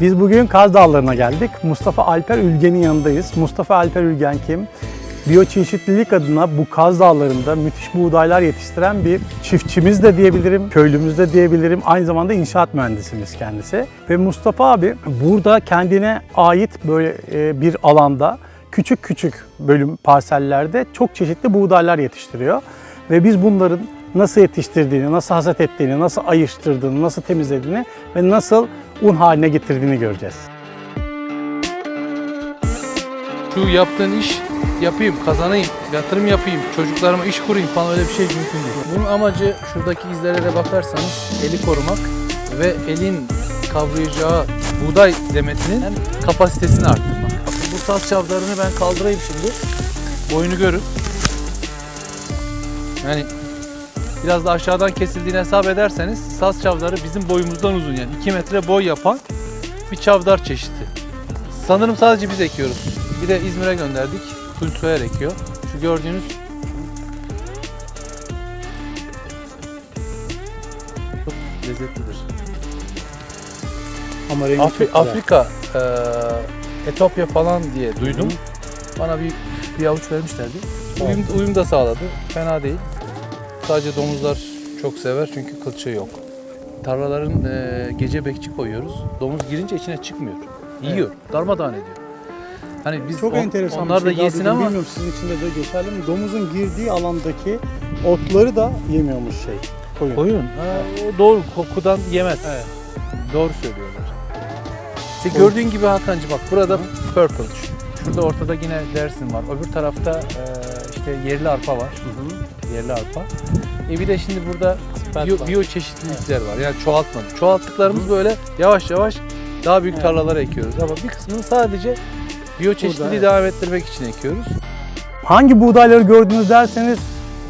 Biz bugün Kaz Dağları'na geldik. Mustafa Alper Ülgen'in yanındayız. Mustafa Alper Ülgen kim? Biyoçeşitlilik adına bu Kaz Dağları'nda müthiş buğdaylar yetiştiren bir çiftçimiz de diyebilirim, köylümüz de diyebilirim. Aynı zamanda inşaat mühendisimiz kendisi. Ve Mustafa abi burada kendine ait böyle e, bir alanda küçük küçük bölüm parsellerde çok çeşitli buğdaylar yetiştiriyor. Ve biz bunların nasıl yetiştirdiğini, nasıl hasat ettiğini, nasıl ayıştırdığını, nasıl temizlediğini ve nasıl un haline getirdiğini göreceğiz. Şu yaptığın iş yapayım, kazanayım, yatırım yapayım, çocuklarıma iş kurayım falan öyle bir şey mümkün değil. Bunun amacı şuradaki izlere de bakarsanız eli korumak ve elin kavrayacağı buğday demetinin kapasitesini arttırmak. Bu saz çavdarını ben kaldırayım şimdi. Boyunu görün. Yani biraz da aşağıdan kesildiğini hesap ederseniz saz çavdarı bizim boyumuzdan uzun yani 2 metre boy yapan bir çavdar çeşidi. Sanırım sadece biz ekiyoruz. Bir de İzmir'e gönderdik. Tunç Soyer ekiyor. Şu gördüğünüz çok lezzetlidir. Ama rengi Afri- çok güzel. Afrika, eee, Etopya falan diye duydum. Bana bir bir avuç vermişlerdi. Uyum, uyum da sağladı. Fena değil. Sadece domuzlar çok sever çünkü kılçığı yok. Tarlaların eee, gece bekçi koyuyoruz. Domuz girince içine çıkmıyor. Yiyor. Darmadağın ediyor. Hani biz Çok on- enteresan onlar da şey. daha yesin ama Bilmiyorum sizin için de, geçerli mi? Domuzun girdiği alandaki otları da yemiyormuş şey. Koyun. koyun. Ha, doğru kokudan yemez. Evet. Doğru söylüyorlar. İşte Koyun. gördüğün gibi Hakan'cı bak burada purple. Şurada ortada yine dersin var. Öbür tarafta e, işte yerli arpa var. Hı hı. Yerli arpa. E bir de şimdi burada biyo, biyo çeşitlilikler var. Yani çoğaltmadık. Çoğalttıklarımız böyle yavaş yavaş daha büyük tarlalara ekiyoruz. Ama bir kısmını sadece biyo çeşitliliği evet. devam ettirmek için ekiyoruz. Hangi buğdayları gördünüz derseniz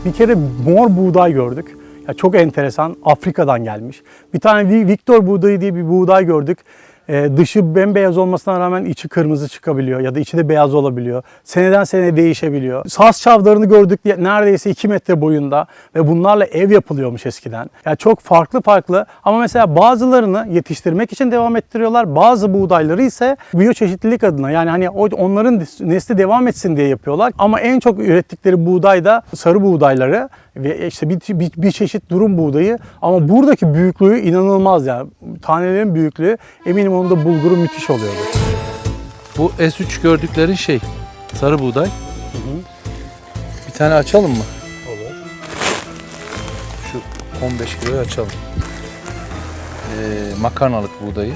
bir kere mor buğday gördük. Ya çok enteresan. Afrika'dan gelmiş. Bir tane Vi- Victor buğdayı diye bir buğday gördük. Ee, dışı bembeyaz olmasına rağmen içi kırmızı çıkabiliyor ya da içi de beyaz olabiliyor. Seneden seneye değişebiliyor. Saz çavdarını gördük neredeyse 2 metre boyunda ve bunlarla ev yapılıyormuş eskiden. Yani çok farklı farklı ama mesela bazılarını yetiştirmek için devam ettiriyorlar. Bazı buğdayları ise biyoçeşitlilik adına yani hani onların nesli devam etsin diye yapıyorlar. Ama en çok ürettikleri buğday da sarı buğdayları ve işte bir, bir, bir çeşit durum buğdayı ama buradaki büyüklüğü inanılmaz yani. Tanelerin büyüklüğü eminim onun da bulguru müthiş oluyordu. Bu S3 gördüklerin şey sarı buğday. Bir tane açalım mı? Olur. Şu 15 kiloyu açalım. Ee, makarnalık buğdayı,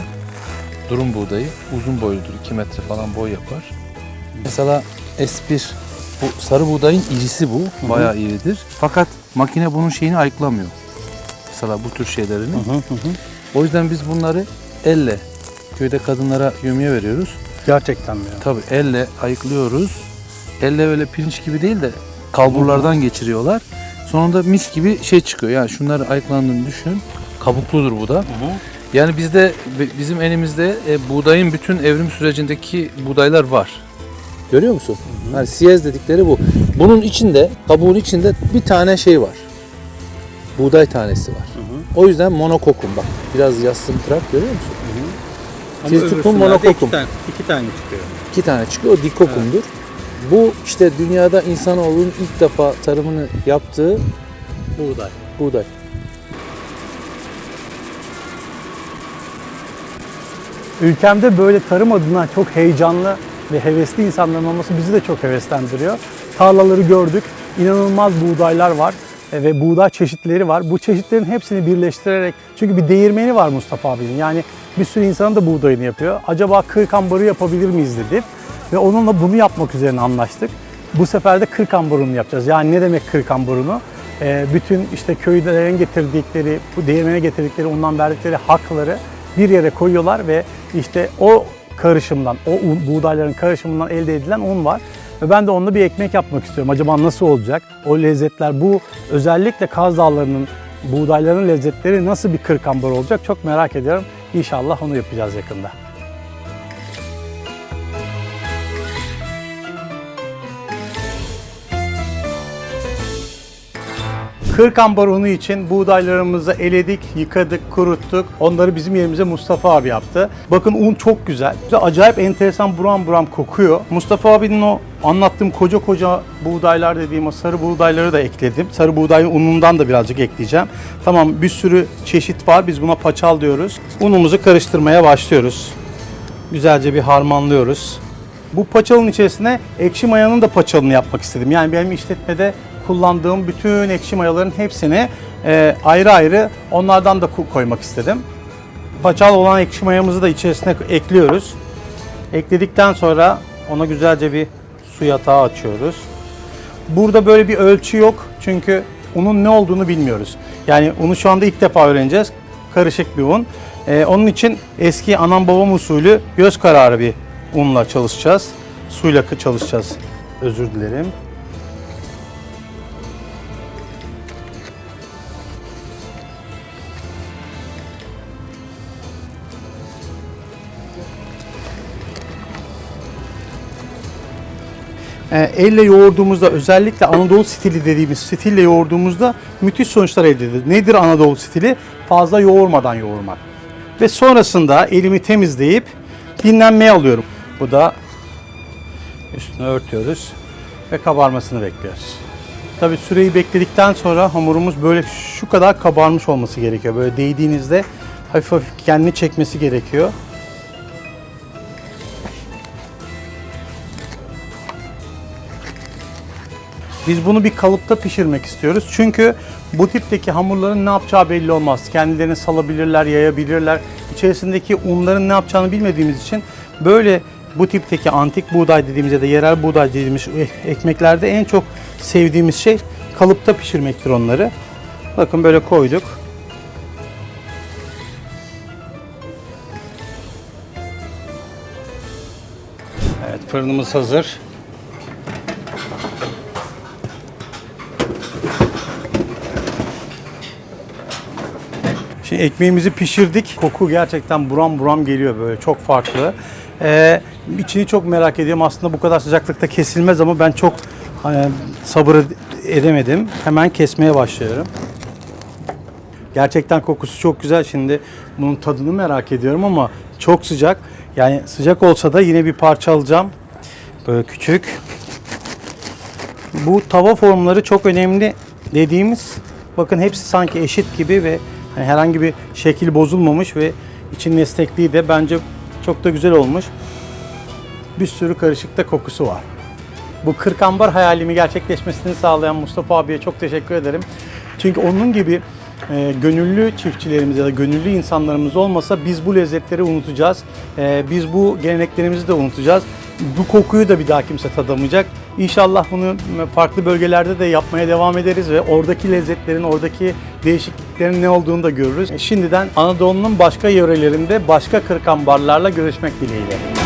durum buğdayı uzun boyludur. 2 metre falan boy yapar. Mesela S1 bu sarı buğdayın irisi bu. Bayağı iridir. Fakat makine bunun şeyini ayıklamıyor. Mesela bu tür şeylerini. O yüzden biz bunları elle köyde kadınlara yömeye veriyoruz. Gerçekten mi ya? Tabii elle ayıklıyoruz. Elle öyle pirinç gibi değil de kalburlardan geçiriyorlar. Sonunda mis gibi şey çıkıyor. Yani şunları ayıklandığını düşün. Kabukludur bu da. Yani bizde bizim elimizde e, buğdayın bütün evrim sürecindeki buğdaylar var. Görüyor musun? Yani siyez dedikleri bu. Bunun içinde, kabuğun içinde bir tane şey var. Buğday tanesi var. O yüzden monokokum bak. Biraz yassımtırak görüyor musun? Triticum monokokum. iki tane çıkıyor. İki tane çıkıyor. O dikokumdur. Bu işte dünyada insanoğlunun ilk defa tarımını yaptığı Buğday. buğday. Ülkemde böyle tarım adına çok heyecanlı ve hevesli insanların olması bizi de çok heveslendiriyor. Tarlaları gördük. İnanılmaz buğdaylar var e, ve buğday çeşitleri var. Bu çeşitlerin hepsini birleştirerek çünkü bir değirmeni var Mustafa abinin. Yani bir sürü insanın da buğdayını yapıyor. Acaba kırk ambarı yapabilir miyiz dedi. Ve onunla bunu yapmak üzerine anlaştık. Bu sefer de kırk ambarını yapacağız. Yani ne demek kırk ambarını? E, bütün işte köylerin getirdikleri, bu değirmene getirdikleri, ondan verdikleri hakları bir yere koyuyorlar ve işte o karışımdan, o un, buğdayların karışımından elde edilen un var. Ve ben de onunla bir ekmek yapmak istiyorum. Acaba nasıl olacak? O lezzetler, bu özellikle Kaz Dağları'nın buğdayların lezzetleri nasıl bir kırkambar olacak çok merak ediyorum. İnşallah onu yapacağız yakında. Kırk ambar unu için buğdaylarımızı eledik, yıkadık, kuruttuk. Onları bizim yerimize Mustafa abi yaptı. Bakın un çok güzel. Acayip enteresan buram buram kokuyor. Mustafa abinin o anlattığım koca koca buğdaylar dediğim o sarı buğdayları da ekledim. Sarı buğdayın unundan da birazcık ekleyeceğim. Tamam bir sürü çeşit var. Biz buna paçal diyoruz. Unumuzu karıştırmaya başlıyoruz. Güzelce bir harmanlıyoruz. Bu paçalın içerisine ekşi mayanın da paçalını yapmak istedim. Yani benim işletmede kullandığım bütün ekşi mayaların hepsini e, ayrı ayrı onlardan da koymak istedim. Paçal olan ekşi mayamızı da içerisine ekliyoruz. Ekledikten sonra ona güzelce bir su yatağı açıyoruz. Burada böyle bir ölçü yok çünkü unun ne olduğunu bilmiyoruz. Yani unu şu anda ilk defa öğreneceğiz. Karışık bir un. Ee, onun için eski anam babam usulü göz kararı bir unla çalışacağız. Suyla çalışacağız. Özür dilerim. E, elle yoğurduğumuzda özellikle Anadolu stili dediğimiz stille yoğurduğumuzda müthiş sonuçlar elde edilir. Nedir Anadolu stili? Fazla yoğurmadan yoğurmak. Ve sonrasında elimi temizleyip dinlenmeye alıyorum. Bu da üstüne örtüyoruz ve kabarmasını bekliyoruz. Tabi süreyi bekledikten sonra hamurumuz böyle şu kadar kabarmış olması gerekiyor. Böyle değdiğinizde hafif hafif kendini çekmesi gerekiyor. Biz bunu bir kalıpta pişirmek istiyoruz. Çünkü bu tipteki hamurların ne yapacağı belli olmaz. Kendilerini salabilirler, yayabilirler. İçerisindeki unların ne yapacağını bilmediğimiz için böyle bu tipteki antik buğday dediğimiz ya da yerel buğday dediğimiz e- ekmeklerde en çok sevdiğimiz şey kalıpta pişirmektir onları. Bakın böyle koyduk. Evet fırınımız hazır. Şimdi ekmeğimizi pişirdik. Koku gerçekten buram buram geliyor böyle çok farklı. Ee, içini çok merak ediyorum. Aslında bu kadar sıcaklıkta kesilmez ama ben çok e, sabır edemedim. Hemen kesmeye başlıyorum. Gerçekten kokusu çok güzel. Şimdi bunun tadını merak ediyorum ama çok sıcak. Yani sıcak olsa da yine bir parça alacağım. Böyle küçük. Bu tava formları çok önemli dediğimiz bakın hepsi sanki eşit gibi ve hani herhangi bir şekil bozulmamış ve içinin esnekliği de bence çok da güzel olmuş. Bir sürü karışıkta kokusu var. Bu 40 ambar hayalimi gerçekleşmesini sağlayan Mustafa abiye çok teşekkür ederim. Çünkü onun gibi e, gönüllü çiftçilerimiz ya da gönüllü insanlarımız olmasa biz bu lezzetleri unutacağız. E, biz bu geleneklerimizi de unutacağız. Bu kokuyu da bir daha kimse tadamayacak. İnşallah bunu farklı bölgelerde de yapmaya devam ederiz ve oradaki lezzetlerin, oradaki değişikliklerin ne olduğunu da görürüz. E, Şimdiden Anadolu'nun başka yörelerinde başka kırk ambarlarla görüşmek dileğiyle.